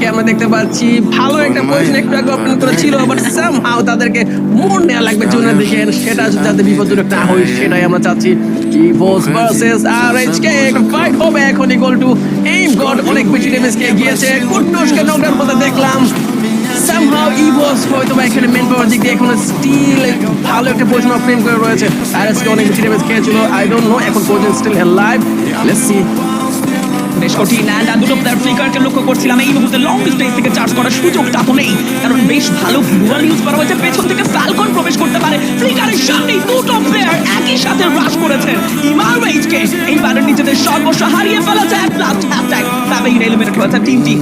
কে আমরা দেখতে পাচ্ছি। ভালো একটা পজিশন একটু আগে ওপেন করেছিল বাট সামহাও তাদেরকে মোড় নেওয়া লাগবে জুনের দিকে সেটা যাতে বিপজ্জনক না হয় সেটাই আমরা চাচ্ছি। Evos versus R H fight হবে এখন ইকুয়াল টু এইম গড অনেক বেশি ড্যামেজ কে গিয়েছে। কুটনসকে নকডাউন করতে দেখলাম। সামহাও ইভোস হয়তো বা এখানে মেন পাওয়ার দিক দিয়ে এখন স্টিল ভালো একটা পজিশন অফ ফ্রেম করে রয়েছে। আর অনেক বেশি ড্যামেজ খেয়েছিল আই ডোন্ট নো এখন পর্যন্ত স্টিল লাইভ লেটস সি বেশ কঠিন অ্যান্ড দুটো প্লেয়ার ফ্লিকারকে লক্ষ্য করছিলাম। এই মুহূর্তে লং ডিস্টেন্স থেকে চার্জ করার সুযোগটা তো নেই, কারণ বেশ ভালো গ্লোয়াল ইউজ করা হয়েছে পেছন থেকে ফ্যালকন প্রবেশ করতে পারে। ফ্লিকারের সামনেই দুটো প্লেয়ার একই সাথে রাশ করেছেন ইমার এইবারের এইবারে নিজেদের সর্বস্ব হারিয়ে ফেলেছে। প্লাস হ্যাশট্যাগ তবেই এলিমিনেট হয়েছে টিমটি